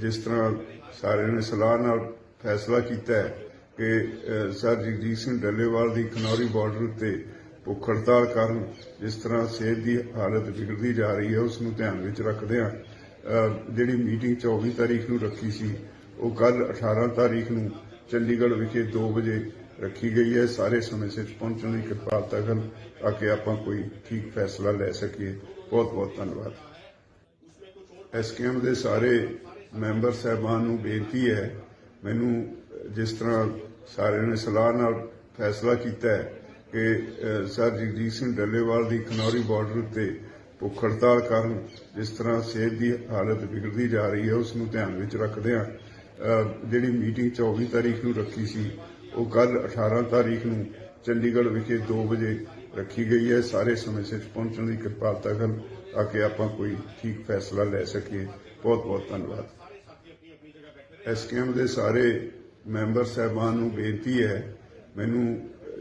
ਜਿਸ ਤਰ੍ਹਾਂ ਸਾਰਿਆਂ ਨੇ ਸਲਾਹ ਨਾਲ ਫੈਸਲਾ ਕੀਤਾ ਹੈ ਕਿ ਸਰ ਜਗਜੀਤ ਸਿੰਘ ਡੱਲੇਵਾਲ ਦੀ ਖਨੌਰੀ ਬਾਰਡਰ ਉੱਤੇ ਭੁੱਖ ਹੜਤਾਲ ਕਾਰਨ ਜਿਸ ਤਰ੍ਹਾਂ ਸਿਹਤ ਦੀ ਹਾਲਤ ਵਿਗੜਦੀ ਜਾ ਰਹੀ ਹੈ ਉਸ ਨੂੰ ਧਿਆਨ ਵਿੱਚ ਰੱਖਦਿਆਂ ਅ, ਜਿਹੜੀ ਮੀਟਿੰਗ 24 ਤਾਰੀਖ ਨੂੰ ਰੱਖੀ ਸੀ ਉਹ ਕੱਲ 18 ਤਾਰੀਖ ਨੂੰ ਚੰਡੀਗੜ੍ਹ ਵਿਖੇ 2 ਵਜੇ ਰੱਖੀ ਗਈ ਹੈ। ਸਾਰੇ ਸਮੇਂ ਸਿਰ ਪਹੁੰਚਣ ਦੀ ਕਿਰਪਾਲਤਾ ਕਰਨ ਤਾਂ ਕਿ ਆਪਾਂ ਕੋਈ ਠੀਕ ਫੈਸਲਾ ਲੈ ਸਕੀਏ। ਬਹੁਤ ਬਹੁਤ ਧੰਨਵਾਦ ਐਸਕੇਐਮ ਦੇ ਸਾਰੇ ਮੈਂਬਰ ਸਹਿਬਾਨ ਨੂੰ ਬੇਨਤੀ ਹੈ ਮੈਨੂੰ ਜਿਸ ਤਰ੍ਹਾਂ ਸਾਰਿਆਂ ਨੇ ਸਲਾਹ ਨਾਲ ਫੈਸਲਾ ਕੀਤਾ ਹੈ ਕਿ ਸਰ ਜਗਜੀਤ ਸਿੰਘ ਡੱਲੇਵਾਲ ਦੀ ਖਨੌਰੀ ਬਾਰਡਰ ਉੱਤੇ ਭੁੱਖ ਹੜਤਾਲ ਕਾਰਨ ਜਿਸ ਤਰ੍ਹਾਂ ਸਿਹਤ ਦੀ ਹਾਲਤ ਵਿਗੜਦੀ ਜਾ ਰਹੀ ਹੈ ਉਸ ਨੂੰ ਧਿਆਨ ਵਿੱਚ ਰੱਖਦਿਆਂ ਅ, ਜਿਹੜੀ ਮੀਟਿੰਗ 24 ਤਾਰੀਖ ਨੂੰ ਰੱਖੀ ਸੀ ਉਹ ਕੱਲ 18 ਤਾਰੀਖ ਨੂੰ ਚੰਡੀਗੜ੍ਹ ਵਿਖੇ 2 ਵਜੇ ਰੱਖੀ ਗਈ ਹੈ। ਸਾਰੇ ਸਮੇਂ ਸਿਰ ਪਹੁੰਚਣ ਦੀ ਕਿਰਪਾਲਤਾ ਕਰਨ ਤਾਂ ਕਿ ਆਪਾਂ ਕੋਈ ਠੀਕ ਫੈਸਲਾ ਲੈ ਸਕੀਏ। ਬਹੁਤ ਬਹੁਤ ਧੰਨਵਾਦ। ਐਸਕੇਐਮ ਦੇ ਸਾਰੇ ਮੈਂਬਰ ਸਹਿਬਾਨ ਨੂੰ ਬੇਨਤੀ ਹੈ ਮੈਨੂੰ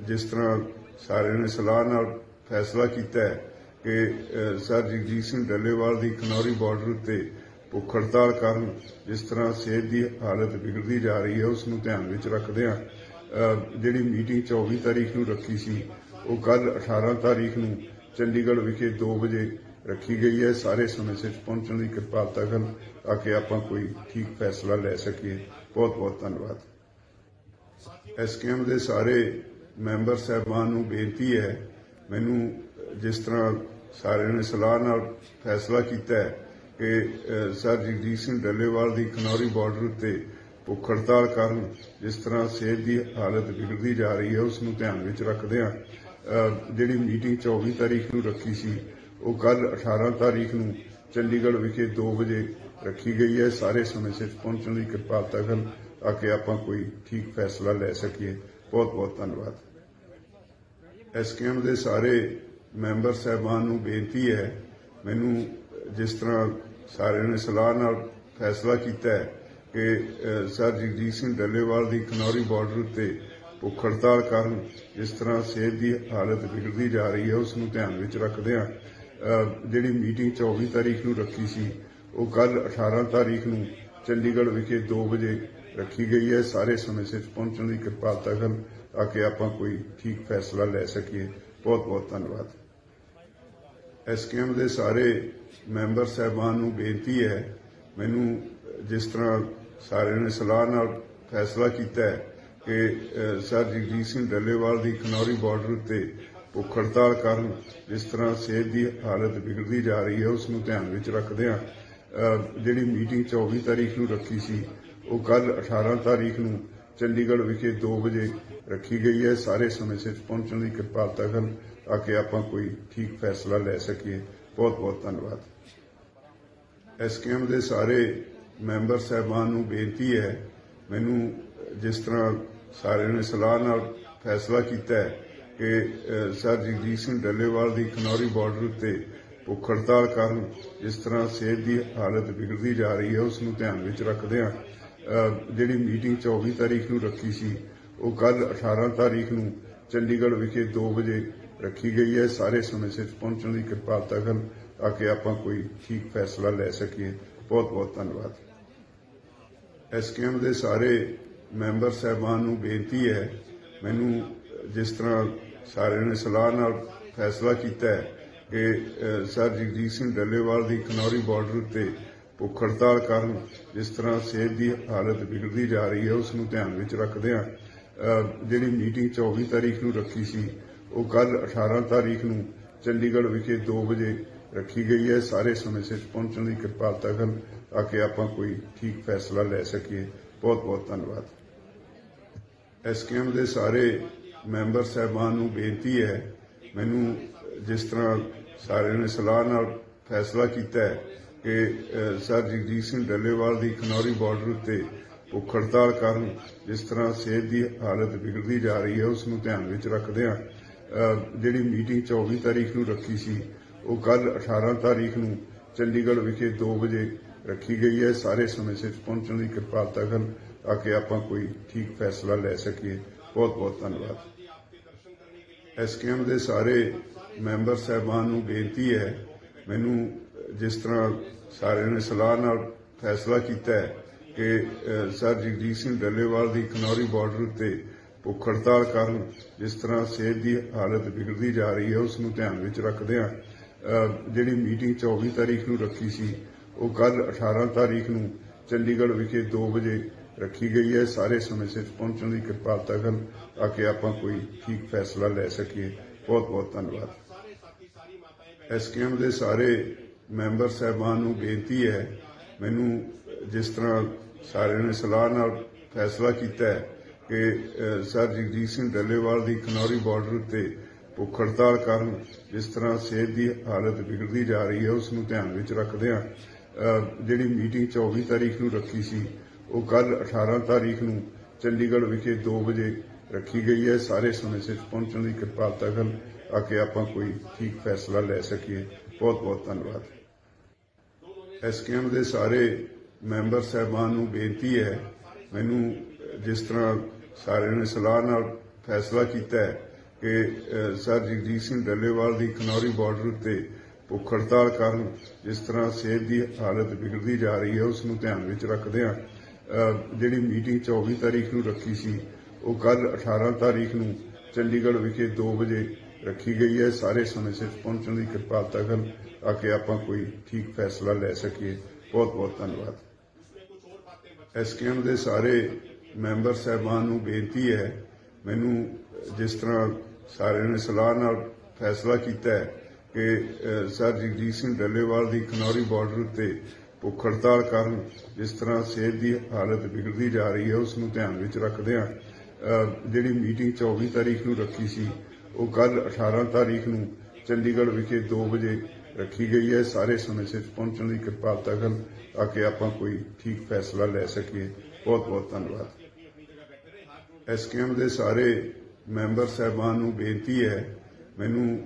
ਜਿਸ ਤਰ੍ਹਾਂ ਸਾਰਿਆਂ ਨੇ ਸਲਾਹ ਨਾਲ ਫੈਸਲਾ ਕੀਤਾ ਹੈ ਕਿ ਸਰ ਜਗਜੀਤ ਸਿੰਘ ਡੱਲੇਵਾਲ ਦੀ ਖਨੌਰੀ ਬਾਰਡਰ ਉੱਤੇ ਭੁੱਖ ਹੜਤਾਲ ਕਾਰਨ ਜਿਸ ਤਰ੍ਹਾਂ ਸਿਹਤ ਦੀ ਹਾਲਤ ਵਿਗੜਦੀ ਜਾ ਰਹੀ ਹੈ ਉਸ ਨੂੰ ਧਿਆਨ ਵਿੱਚ ਰੱਖਦਿਆਂ ਅ, ਜਿਹੜੀ ਮੀਟਿੰਗ 24 ਤਾਰੀਖ ਨੂੰ ਰੱਖੀ ਸੀ ਉਹ ਕੱਲ 18 ਤਾਰੀਖ ਨੂੰ ਚੰਡੀਗੜ੍ਹ ਵਿਖੇ 2 ਵਜੇ ਰੱਖੀ ਗਈ ਹੈ। ਸਾਰੇ ਸਮੇਂ ਸਿਰ ਪਹੁੰਚਣ ਦੀ ਕਿਰਪਾਲਤਾ ਕਰਨ ਤਾਂ ਕਿ ਆਪਾਂ ਕੋਈ ਠੀਕ ਫੈਸਲਾ ਲੈ ਸਕੀਏ। ਬਹੁਤ ਬਹੁਤ ਧੰਨਵਾਦ। ਐਸਕੇਐਮ ਦੇ ਸਾਰੇ ਮੈਂਬਰ ਸਹਿਬਾਨ ਨੂੰ ਬੇਨਤੀ ਹੈ ਮੈਨੂੰ ਜਿਸ ਤਰ੍ਹਾਂ ਸਾਰਿਆਂ ਨੇ ਸਲਾਹ ਨਾਲ ਫੈਸਲਾ ਕੀਤਾ ਹੈ ਕਿ ਸਰ ਜਗਜੀਤ ਸਿੰਘ ਡੱਲੇਵਾਲ ਦੀ ਖਨੌਰੀ ਬਾਰਡਰ ਉੱਤੇ ਭੁੱਖ ਹੜਤਾਲ ਕਾਰਨ ਜਿਸ ਤਰ੍ਹਾਂ ਸਿਹਤ ਦੀ ਹਾਲਤ ਵਿਗੜਦੀ ਜਾ ਰਹੀ ਹੈ ਉਸ ਨੂੰ ਧਿਆਨ ਵਿੱਚ ਰੱਖਦਿਆਂ ਅ, ਜਿਹੜੀ ਮੀਟਿੰਗ 24 ਤਾਰੀਖ ਨੂੰ ਰੱਖੀ ਸੀ ਉਹ ਕੱਲ 18 ਤਾਰੀਖ ਨੂੰ ਚੰਡੀਗੜ੍ਹ ਵਿਖੇ 2 ਵਜੇ ਰੱਖੀ ਗਈ ਹੈ। ਸਾਰੇ ਸਮੇਂ ਸਿਰ ਪਹੁੰਚਣ ਦੀ ਕਿਰਪਾਲਤਾ ਕਰਨ ਤਾਂ ਕਿ ਆਪਾਂ ਕੋਈ ਠੀਕ ਫੈਸਲਾ ਲੈ ਸਕੀਏ। ਬਹੁਤ ਬਹੁਤ ਧੰਨਵਾਦ। ਐਸਕੇਐਮ ਦੇ ਸਾਰੇ ਮੈਂਬਰ ਸਹਿਬਾਨ ਨੂੰ ਬੇਨਤੀ ਹੈ ਮੈਨੂੰ ਜਿਸ ਤਰ੍ਹਾਂ ਸਾਰਿਆਂ ਨੇ ਸਲਾਹ ਨਾਲ ਫੈਸਲਾ ਕੀਤਾ ਹੈ ਕਿ ਸਰ ਜਗਜੀਤ ਸਿੰਘ ਡੱਲੇਵਾਲ ਦੀ ਖਨੌਰੀ ਬਾਰਡਰ ਉੱਤੇ ਭੁੱਖ ਹੜਤਾਲ ਕਾਰਨ ਜਿਸ ਤਰ੍ਹਾਂ ਸਿਹਤ ਦੀ ਹਾਲਤ ਵਿਗੜਦੀ ਜਾ ਰਹੀ ਹੈ ਉਸ ਨੂੰ ਧਿਆਨ ਵਿੱਚ ਰੱਖਦਿਆਂ ਅ, ਜਿਹੜੀ ਮੀਟਿੰਗ 24 ਤਾਰੀਖ ਨੂੰ ਰੱਖੀ ਸੀ, ਉਹ ਕੱਲ 18 ਤਾਰੀਖ ਨੂੰ ਚੰਡੀਗੜ੍ਹ ਵਿਖੇ 2 ਵਜੇ ਰੱਖੀ ਗਈ ਹੈ। ਸਾਰੇ ਸਮੇਂ ਸਿਰ ਪਹੁੰਚਣ ਦੀ ਕਿਰਪਾਲਤਾ ਕਰਨ ਤਾਂ ਕਿ ਆਪਾਂ ਕੋਈ ਠੀਕ ਫੈਸਲਾ ਲੈ ਸਕੀਏ। ਬਹੁਤ ਬਹੁਤ ਧੰਨਵਾਦ। ਐਸਕੇਐਮ ਦੇ ਸਾਰੇ ਮੈਂਬਰ ਸਹਿਬਾਨ ਨੂੰ ਬੇਨਤੀ ਹੈ, ਮੈਨੂੰ ਜਿਸ ਤਰ੍ਹਾਂ ਸਾਰਿਆਂ ਨੇ ਸਲਾਹ ਨਾਲ ਫੈਸਲਾ ਕੀਤਾ ਹੈ ਕਿ ਸਰ ਜਗਜੀਤ ਸਿੰਘ ਡੱਲੇਵਾਲ ਦੀ ਖਨੌਰੀ ਬਾਰਡਰ ਉੱਤੇ ਭੁੱਖ ਹੜਤਾਲ ਕਾਰਨ ਜਿਸ ਤਰ੍ਹਾਂ ਸਿਹਤ ਦੀ ਹਾਲਤ ਵਿਗੜਦੀ ਜਾ ਰਹੀ ਹੈ, ਉਸ ਨੂੰ ਧਿਆਨ ਵਿੱਚ ਰੱਖਦਿਆਂ ਜਿਹੜੀ ਮੀਟਿੰਗ 24 ਤਾਰੀਖ ਨੂੰ ਰੱਖੀ ਸੀ, ਉਹ ਕੱਲ 18 ਤਾਰੀਖ ਨੂੰ ਚੰਡੀਗੜ੍ਹ ਵਿਖੇ 2 ਵਜੇ ਰੱਖੀ ਗਈ ਹੈ। ਸਾਰੇ ਸਮੇਂ ਸਿਰ ਪਹੁੰਚਣ ਦੀ ਕਿਰਪਾਲਤਾ ਕਰਨ ਤਾਂ ਕਿ ਆਪਾਂ ਕੋਈ ਠੀਕ ਫੈਸਲਾ ਲੈ ਸਕੀਏ। ਬਹੁਤ ਬਹੁਤ ਧੰਨਵਾਦ। ਐਸਕੇਐਮ ਦੇ ਸਾਰੇ ਮੈਂਬਰ ਸਹਿਬਾਨ ਨੂੰ ਬੇਨਤੀ ਹੈ, ਮੈਨੂੰ ਜਿਸ ਤਰ੍ਹਾਂ ਸਾਰਿਆਂ ਨੇ ਸਲਾਹ ਨਾਲ ਫੈਸਲਾ ਕੀਤਾ ਹੈ ਕਿ ਸਰ ਜਗਜੀਤ ਸਿੰਘ ਡੱਲੇਵਾਲ ਦੀ ਖਨੌਰੀ ਬਾਰਡਰ ਉੱਤੇ ਭੁੱਖ ਹੜਤਾਲ ਕਾਰਨ ਜਿਸ ਤਰ੍ਹਾਂ ਸਿਹਤ ਦੀ ਹਾਲਤ ਵਿਗੜਦੀ ਜਾ ਰਹੀ ਹੈ ਉਸ ਨੂੰ ਧਿਆਨ ਵਿੱਚ ਰੱਖਦਿਆਂ ਅ, ਜਿਹੜੀ ਮੀਟਿੰਗ 24 ਤਾਰੀਖ ਨੂੰ ਰੱਖੀ ਸੀ ਉਹ ਕੱਲ 18 ਤਾਰੀਖ ਨੂੰ ਚੰਡੀਗੜ੍ਹ ਵਿਖੇ 2 ਵਜੇ ਰੱਖੀ ਗਈ ਹੈ। ਸਾਰੇ ਸਮੇਂ ਸਿਰ ਪਹੁੰਚਣ ਦੀ ਕਿਰਪਾਲਤਾ ਕਰਨ ਤਾਂ ਕਿ ਆਪਾਂ ਕੋਈ ਠੀਕ ਫੈਸਲਾ ਲੈ ਸਕੀਏ। ਬਹੁਤ ਬਹੁਤ ਧੰਨਵਾਦ। ਐਸਕੇਐਮ ਦੇ ਸਾਰੇ ਮੈਂਬਰ ਸਹਿਬਾਨ ਨੂੰ ਬੇਨਤੀ ਹੈ ਮੈਨੂੰ ਜਿਸ ਤਰ੍ਹਾਂ ਸਾਰਿਆਂ ਨੇ ਸਲਾਹ ਨਾਲ ਫੈਸਲਾ ਕੀਤਾ ਹੈ ਕਿ ਸਰ ਜਗਜੀਤ ਸਿੰਘ ਡੱਲੇਵਾਲ ਦੀ ਖਨੌਰੀ ਬਾਰਡਰ ਉੱਤੇ ਭੁੱਖ ਹੜਤਾਲ ਕਾਰਨ ਜਿਸ ਤਰ੍ਹਾਂ ਸਿਹਤ ਦੀ ਹਾਲਤ ਵਿਗੜਦੀ ਜਾ ਰਹੀ ਹੈ ਉਸ ਨੂੰ ਧਿਆਨ ਵਿੱਚ ਰੱਖਦੇ ਅ, ਜਿਹੜੀ ਮੀਟਿੰਗ 24 ਤਾਰੀਖ ਨੂੰ ਰੱਖੀ ਸੀ ਉਹ ਕੱਲ 18 ਤਾਰੀਖ ਨੂੰ ਚੰਡੀਗੜ੍ਹ ਵਿਖੇ 2 ਵਜੇ ਰੱਖੀ ਗਈ ਹੈ। ਸਾਰੇ ਸਮੇਂ ਸਿਰ ਪਹੁੰਚਣ ਦੀ ਕਿਰਪਾਲਤਾ ਕਰਨ ਤਾਂ ਕਿ ਆਪਾਂ ਕੋਈ ਠੀਕ ਫੈਸਲਾ ਲੈ ਸਕੀਏ। ਬਹੁਤ ਬਹੁਤ ਧੰਨਵਾਦ ਐਸਕੇਐਮ ਦੇ ਸਾਰੇ ਮੈਂਬਰ ਸਹਿਬਾਨ ਨੂੰ ਬੇਨਤੀ ਹੈ ਮੈਨੂੰ ਜਿਸ ਤਰ੍ਹਾਂ ਸਾਰਿਆਂ ਨੇ ਸਲਾਹ ਨਾਲ ਫੈਸਲਾ ਕੀਤਾ ਹੈ ਕਿ ਸਰ ਜਗਜੀਤ ਸਿੰਘ ਡੱਲੇਵਾਲ ਦੀ ਖਨੌਰੀ ਬਾਰਡਰ ਉੱਤੇ ਭੁੱਖ ਹੜਤਾਲ ਕਾਰਨ ਜਿਸ ਤਰ੍ਹਾਂ ਸਿਹਤ ਦੀ ਹਾਲਤ ਵਿਗੜਦੀ ਜਾ ਰਹੀ ਹੈ ਉਸ ਨੂੰ ਧਿਆਨ ਵਿੱਚ ਰੱਖਦਿਆਂ ਅ, ਜਿਹੜੀ ਮੀਟਿੰਗ 24 ਤਾਰੀਖ ਨੂੰ ਰੱਖੀ ਸੀ ਉਹ ਕੱਲ 18 ਤਾਰੀਖ ਨੂੰ ਚੰਡੀਗੜ੍ਹ ਵਿਖੇ 2 ਵਜੇ ਰੱਖੀ ਗਈ ਹੈ। ਸਾਰੇ ਸਮੇਂ ਸਿਰ ਪਹੁੰਚਣ ਦੀ ਕਿਰਪਾਲਤਾ ਕਰਨ ਤਾਂ ਕਿ ਆਪਾਂ ਕੋਈ ਠੀਕ ਫੈਸਲਾ ਲੈ ਸਕੀਏ। ਬਹੁਤ ਬਹੁਤ ਧੰਨਵਾਦ। ਐਸਕੇਐਮ ਦੇ ਸਾਰੇ ਮੈਂਬਰ ਸਹਿਬਾਨ ਨੂੰ ਬੇਨਤੀ ਹੈ ਮੈਨੂੰ ਜਿਸ ਤਰ੍ਹਾਂ ਸਾਰਿਆਂ ਨੇ ਸਲਾਹ ਨਾਲ ਫੈਸਲਾ ਕੀਤਾ ਹੈ ਕਿ ਸਰ ਜਗਜੀਤ ਸਿੰਘ ਡੱਲੇਵਾਲ ਦੀ ਖਨੌਰੀ ਬਾਰਡਰ ਤੇ ਭੁੱਖ ਹੜਤਾਲ ਕਾਰਨ ਜਿਸ ਤਰ੍ਹਾਂ ਸਿਹਤ ਦੀ ਹਾਲਤ ਵਿਗੜਦੀ ਜਾ ਰਹੀ ਹੈ ਉਸ ਨੂੰ ਧਿਆਨ ਵਿੱਚ ਰੱਖਦਿਆਂ ਅ, ਜਿਹੜੀ ਮੀਟਿੰਗ 24 ਤਾਰੀਖ ਨੂੰ ਰੱਖੀ ਸੀ ਉਹ ਕੱਲ 18 ਤਾਰੀਖ ਨੂੰ ਚੰਡੀਗੜ੍ਹ ਵਿਖੇ 2 ਵਜੇ ਰੱਖੀ ਗਈ ਹੈ। ਸਾਰੇ ਸਮੇਂ ਸਿਰ ਪਹੁੰਚਣ ਦੀ ਕਿਰਪਾਲਤਾ ਕਰਨ ਤਾਂ ਕਿ ਆਪਾਂ ਕੋਈ ਠੀਕ ਫੈਸਲਾ ਲੈ ਸਕੀਏ। ਬਹੁਤ ਬਹੁਤ ਧੰਨਵਾਦ। ਐਸਕੇਐਮ ਦੇ ਸਾਰੇ ਮੈਂਬਰ ਸਾਹਿਬਾਨ ਨੂੰ ਬੇਨਤੀ ਹੈ, ਮੈਨੂੰ ਜਿਸ ਤਰ੍ਹਾਂ ਸਾਰਿਆਂ ਨੇ ਸਲਾਹ ਨਾਲ ਫੈਸਲਾ ਕੀਤਾ ਹੈ ਕਿ ਸਰ ਜਗਜੀਤ ਸਿੰਘ ਡੱਲੇਵਾਲ ਦੀ ਖਨੌਰੀ ਬਾਰਡਰ ਉੱਤੇ ਭੁੱਖ ਹੜਤਾਲ ਕਾਰਨ ਜਿਸ ਤਰ੍ਹਾਂ ਸਿਹਤ ਦੀ ਹਾਲਤ ਵਿਗੜਦੀ ਜਾ ਰਹੀ ਹੈ, ਉਸ ਨੂੰ ਧਿਆਨ ਵਿੱਚ ਰੱਖਦਿਆਂ ਜਿਹੜੀ ਮੀਟਿੰਗ 24 ਤਾਰੀਖ ਨੂੰ ਰੱਖੀ ਸੀ ਉਹ ਕੱਲ 18 ਤਾਰੀਖ ਨੂੰ ਚੰਡੀਗੜ੍ਹ ਵਿਖੇ 2 ਵਜੇ ਰੱਖੀ ਗਈ ਹੈ। ਸਾਰੇ ਸਮੇਂ ਸਿਰ ਪਹੁੰਚਣ ਦੀ ਕਿਰਪਾਲਤਾ ਕਰਨ ਆ ਕੇ ਆਪਾਂ ਕੋਈ ਠੀਕ ਫੈਸਲਾ ਲੈ ਸਕੀਏ। ਬਹੁਤ ਬਹੁਤ ਧੰਨਵਾਦ। ਐਸਕੇਐਮ ਦੇ ਸਾਰੇ ਮੈਂਬਰ ਸਾਹਿਬਾਨ ਨੂੰ ਬੇਨਤੀ ਹੈ ਮੈਨੂੰ ਜਿਸ ਤਰ੍ਹਾਂ ਸਾਰਿਆਂ ਨੇ ਸਲਾਹ ਨਾਲ ਫੈਸਲਾ ਕੀਤਾ ਹੈ ਕਿ ਸਰ ਜਗਜੀਤ ਸਿੰਘ ਡੱਲੇਵਾਲ ਦੀ ਖਨੌਰੀ ਬਾਰਡਰ ਉੱਤੇ ਭੁੱਖ ਹੜਤਾਲ ਕਾਰਨ ਜਿਸ ਤਰ੍ਹਾਂ ਸਿਹਤ ਦੀ ਹਾਲਤ ਵਿਗੜਦੀ ਜਾ ਰਹੀ ਹੈ ਉਸ ਨੂੰ ਧਿਆਨ ਵਿੱਚ ਰੱਖਦਿਆਂ ਅ, ਜਿਹੜੀ ਮੀਟਿੰਗ 24 ਤਾਰੀਖ ਨੂੰ ਰੱਖੀ ਸੀ, ਉਹ ਕੱਲ 18 ਤਾਰੀਖ ਨੂੰ ਚੰਡੀਗੜ੍ਹ ਵਿਖੇ 2 ਵਜੇ ਰੱਖੀ ਗਈ ਹੈ। ਸਾਰੇ ਸਮੇਂ ਸਿਰ ਪਹੁੰਚਣ ਦੀ ਕਿਰਪਾਲਤਾ ਕਰਨ ਤਾਂ ਕਿ ਆਪਾਂ ਕੋਈ ਠੀਕ ਫੈਸਲਾ ਲੈ ਸਕੀਏ। ਬਹੁਤ ਬਹੁਤ ਧੰਨਵਾਦ। ਐਸਕੇਐਮ ਦੇ ਸਾਰੇ ਮੈਂਬਰ ਸਾਹਿਬਾਨ ਨੂੰ ਬੇਨਤੀ ਹੈ, ਮੈਨੂੰ ਜਿਸ ਤਰ੍ਹਾਂ ਸਾਰਿਆਂ ਨੇ ਸਲਾਹ ਨਾਲ ਫੈਸਲਾ ਕੀਤਾ ਹੈ ਕਿ ਸਰ ਜਗਜੀਤ ਸਿੰਘ ਡੱਲੇਵਾਲ ਦੀ ਖਨੌਰੀ ਬਾਰਡਰ ਉੱਤੇ ਭੁੱਖ ਹੜਤਾਲ ਕਾਰਨ ਜਿਸ ਤਰ੍ਹਾਂ ਸਿਹਤ ਦੀ ਹਾਲਤ ਵਿਗੜਦੀ ਜਾ ਰਹੀ ਹੈ, ਉਸ ਨੂੰ ਧਿਆਨ ਵਿੱਚ ਰੱਖਦਿਆਂ ਜਿਹੜੀ ਮੀਟਿੰਗ 24 ਤਾਰੀਖ ਨੂੰ ਰੱਖੀ ਸੀ, ਉਹ ਕੱਲ 18 ਤਾਰੀਖ ਨੂੰ ਚੰਡੀਗੜ੍ਹ ਵਿਖੇ 2 ਵਜੇ ਰੱਖੀ ਗਈ ਹੈ। ਸਾਰੇ ਸਮੇਂ ਸਿਰ ਪਹੁੰਚਣ ਦੀ ਕਿਰਪਾਲਤਾ ਕਰਨ ਤਾਂ ਕਿ ਆਪਾਂ ਕੋਈ ਠੀਕ ਫੈਸਲਾ ਲੈ ਸਕੀਏ। ਬਹੁਤ ਬਹੁਤ ਧੰਨਵਾਦ। ਐਸਕੇਐਮ ਦੇ ਸਾਰੇ ਮੈਂਬਰ ਸਾਹਿਬਾਨ ਨੂੰ ਬੇਨਤੀ ਹੈ, ਮੈਨੂੰ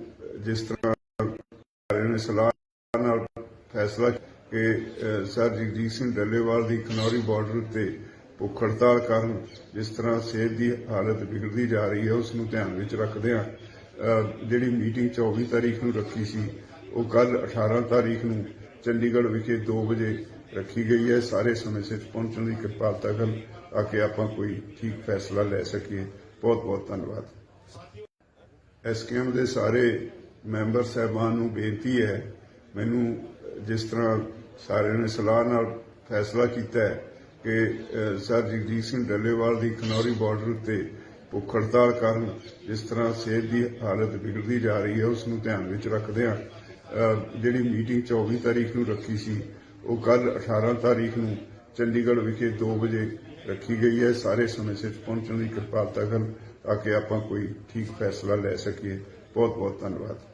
ਜਿਸ ਤਰ੍ਹਾਂ ਨੇ ਸਲਾਹ ਨਾਲ ਫੈਸਲਾ ਕਿ ਸਰ ਜਗਜੀਤ ਸਿੰਘ ਡੱਲੇਵਾਲ ਦੀ ਖਨੌਰੀ ਬਾਰਡਰ ਤੇ ਭੁੱਖ ਹੜਤਾਲ ਕਾਰਨ ਜਿਸ ਤਰ੍ਹਾਂ ਸਿਹਤ ਦੀ ਹਾਲਤ ਵਿਗੜਦੀ ਜਾ ਰਹੀ ਹੈ ਉਸ ਨੂੰ ਧਿਆਨ ਵਿੱਚ ਰੱਖਦਿਆਂ ਅ, ਜਿਹੜੀ ਮੀਟਿੰਗ 24 ਤਾਰੀਖ ਨੂੰ ਰੱਖੀ ਸੀ ਉਹ ਕੱਲ 18 ਤਾਰੀਖ ਨੂੰ ਚੰਡੀਗੜ੍ਹ ਵਿਖੇ 2 ਵਜੇ ਰੱਖੀ ਗਈ ਹੈ। ਸਾਰੇ ਸਮੇਂ ਸਿਰ ਪਹੁੰਚਣ ਦੀ ਕਿਰਪਾਲਤਾ ਕਰਨ ਤਾਂ ਕਿ ਆਪਾਂ ਕੋਈ ਠੀਕ ਫੈਸਲਾ ਲੈ ਸਕੀਏ। ਬਹੁਤ ਬਹੁਤ ਧੰਨਵਾਦ। ਐਸਕੇਐਮ ਦੇ ਸਾਰੇ ਮੈਂਬਰ ਸਾਹਿਬਾਨ ਨੂੰ ਬੇਨਤੀ ਹੈ ਮੈਨੂੰ ਜਿਸ ਤਰ੍ਹਾਂ ਸਾਰਿਆਂ ਨੇ ਸਲਾਹ ਨਾਲ ਫੈਸਲਾ ਕੀਤਾ ਹੈ ਕਿ ਸਰ ਜਗਜੀਤ ਸਿੰਘ ਡੱਲੇਵਾਲ ਦੀ ਖਨੌਰੀ ਬਾਰਡਰ ਉੱਤੇ ਭੁੱਖ ਹੜਤਾਲ ਕਾਰਨ ਜਿਸ ਤਰ੍ਹਾਂ ਸਿਹਤ ਦੀ ਹਾਲਤ ਵਿਗੜਦੀ ਜਾ ਰਹੀ ਹੈ ਉਸ ਨੂੰ ਧਿਆਨ ਵਿੱਚ ਰੱਖਦਿਆਂ ਅ, ਜਿਹੜੀ ਮੀਟਿੰਗ 24 ਤਾਰੀਖ ਨੂੰ ਰੱਖੀ ਸੀ ਉਹ ਕੱਲ 18 ਤਾਰੀਖ ਨੂੰ ਚੰਡੀਗੜ੍ਹ ਵਿਖੇ 2 ਵਜੇ ਰੱਖੀ ਗਈ ਹੈ। ਸਾਰੇ ਸਮੇਂ ਸਿਰ ਪਹੁੰਚਣ ਦੀ ਕਿਰਪਾਲਤਾ ਕਰਨ ਤਾਂ ਕਿ ਆਪਾਂ ਕੋਈ ਠੀਕ ਫੈਸਲਾ ਲੈ ਸਕੀਏ। ਬਹੁਤ ਬਹੁਤ ਧੰਨਵਾਦ।